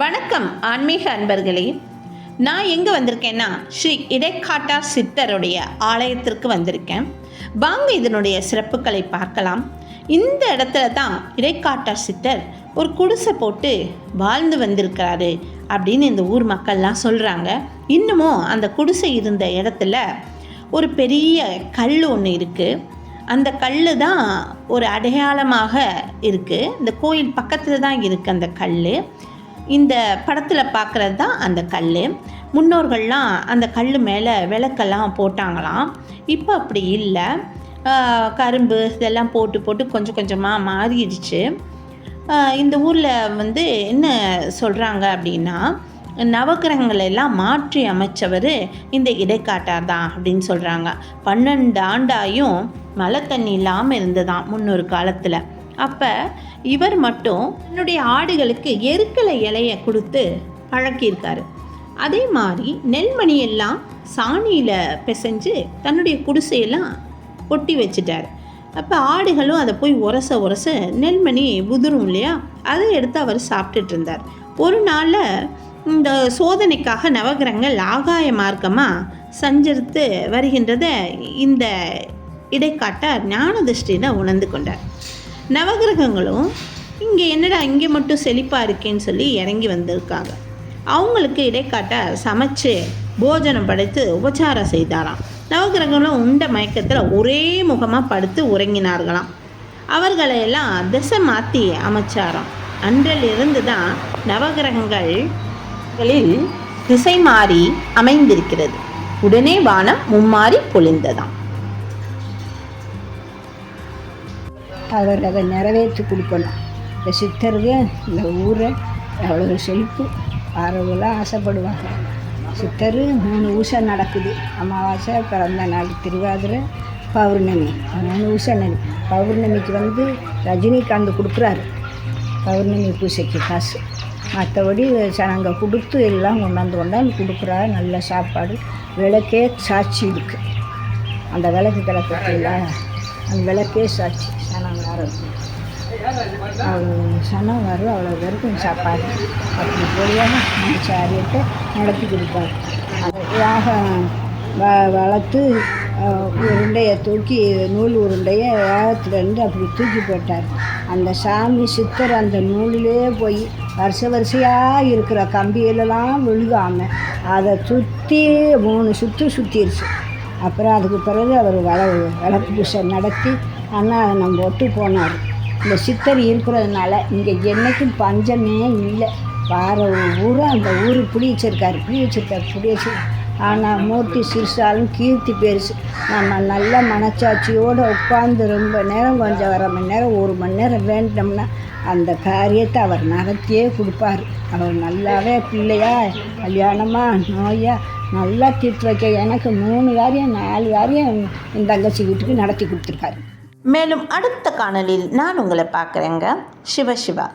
வணக்கம் ஆன்மீக அன்பர்களே. நான் எங்கே வந்திருக்கேன்னா ஸ்ரீ இடைக்காட்டார் சித்தருடைய ஆலயத்திற்கு வந்திருக்கேன். வாங்க இதனுடைய சிறப்புகளை பார்க்கலாம். இந்த இடத்துல தான் இடைக்காட்டார் சித்தர் ஒரு குடிசை போட்டு வாழ்ந்து வந்திருக்கிறாரு அப்படின்னு இந்த ஊர் மக்கள்லாம் சொல்கிறாங்க இன்னமும் அந்த குடிசை இருந்த இடத்துல ஒரு பெரிய கல் ஒன்று இருக்குது அந்த கல் தான் ஒரு அடையாளமாக இருக்குது இந்த கோயில் பக்கத்தில் தான் இருக்குது அந்த கல் இந்த படத்தில் பார்க்குறது தான் அந்த கல் முன்னோர்கள்லாம் அந்த கல் மேலே விளக்கெல்லாம் போட்டாங்களாம். இப்போ அப்படி இல்லை. கரும்பு இதெல்லாம் போட்டு போட்டு கொஞ்சம் கொஞ்சமாக மாறிடுச்சு. இந்த ஊரில் வந்து என்ன சொல்கிறாங்க அப்படின்னா நவக்கிரகங்களை எல்லாம் மாற்றி அமைச்சவர் இந்த இடைக்காட்டார் தான் அப்படின்னு சொல்கிறாங்க பன்னெண்டு ஆண்டாயும் மழை தண்ணி இல்லாமல் இருந்ததாம் முன்னொரு காலத்தில். அப்போ இவர் மட்டும் தன்னுடைய ஆடுகளுக்கு எருக்கலை இலையை கொடுத்து பழக்கியிருக்காரு. அதே மாதிரி நெல்மணி எல்லாம் சாணியில் பிசைஞ்சு தன்னுடைய குடிசையெல்லாம் ஒட்டி வச்சிட்டார். அப்போ ஆடுகளும் அதை போய் உரச உரச நெல்மணி உதிரும் இல்லையா? அதை எடுத்து அவர் சாப்பிட்டுட்டு இருந்தார். ஒரு நாளில் இந்த சோதனைக்காக நவகிரகங்கள் ஆகாய மார்க்கமாக சஞ்சரித்து வருகின்றதை இந்த இடைக்காட்டார் ஞான உணர்ந்து கொண்டார். நவகிரகங்களும் இங்கே என்னடா இங்கே மட்டும் செழிப்பாக இருக்கேன்னு சொல்லி இறங்கி வந்திருக்காங்க. அவங்களுக்கு இடைக்காட்ட சமைச்சு போஜனம் படைத்து உபச்சாரம் செய்தாராம். நவகிரகங்களும் உண்ட மயக்கத்தில் ஒரே முகமாக படுத்து உறங்கினார்களாம். அவர்களை எல்லாம் திசை மாற்றி அமைச்சாராம். அன்றிலிருந்து தான் நவகிரகங்களில் திசை மாறி அமைந்திருக்கிறது. உடனே வானம் மும்மாறி பொழிந்ததாம். அவர் அதை நிறைவேற்றி கொடுக்கணும். இந்த சித்தருக்கு இந்த ஊரை அவ்வளோ செழிப்பு ஆரோக்கியெல்லாம் ஆசைப்படுவாங்க. சித்தர் மூணு ஊசை நடக்குது. அமாவாசை பிறந்த நாள் திருவாதிரை பௌர்ணமி. மூணு ஊசை நடி பௌர்ணமிக்கு வந்து ரஜினிகாந்த் கொடுக்குறாரு. பௌர்ணமி பூசைக்கு காசு. மற்றபடி சனங்க கொடுத்து எல்லாம் கொண்டாந்து கொண்டாந்து கொடுக்குறாரு. நல்ல சாப்பாடு. விளக்கே சாட்சி இருக்குது அந்த விளக்கு கிடக்கிறதுல அந்த விளக்கே சாட்சி சனம் வரும் அவ்வளோ சனம் வரும் அவ்வளோ பேருக்கும் சாப்பாடு. அப்படி போலியாக நினச்ச காரியத்தை நடத்தி கொடுப்பார். அதை வ வளர்த்து உருண்டையை தூக்கி நூல் உருண்டையை யாகத்துலேருந்து அப்படி தூக்கி போட்டார். அந்த சாமி சித்தர் அந்த நூலிலே போய் வருஷ வரிசையாக இருக்கிற கம்பியிலலாம் விழுகாமல் அதை சுற்றி மூணு சுற்று சுற்றிருச்சு அப்புறம் அதுக்கு பிறகு அவர் வள விளக்கு பூசை நடத்தி அண்ணா நம்ம ஒட்டு போனார். இந்த சித்தர் இருக்கிறதுனால இங்கே என்னைக்கும் பஞ்சமே இல்லை. வார ஊரும் அந்த ஊர் புடி வச்சிருக்காரு. புடி வச்சிருக்காரு புடி வச்சு. ஆனால் மூர்த்தி சிறுசாலும் கீர்த்தி பெருசு. நம்ம நல்ல மனச்சாட்சியோடு உட்காந்து ரொம்ப நேரம் கொஞ்சம் அரை மணி நேரம் ஒரு மணி நேரம் வேண்டினோம்னா அந்த காரியத்தை அவர் நடத்தியே கொடுப்பார். அவர் நல்லாவே பிள்ளையா கல்யாணமா நோயா நல்லா தீர்த்து வைக்க எனக்கு மூணு காரியம் நாலு காரியம் என் தங்கச்சி வீட்டுக்கு நடத்தி கொடுத்துருக்காரு. மேலும் அடுத்த காணொளியில் நான் உங்களை பார்க்குறேங்க. சிவ சிவா.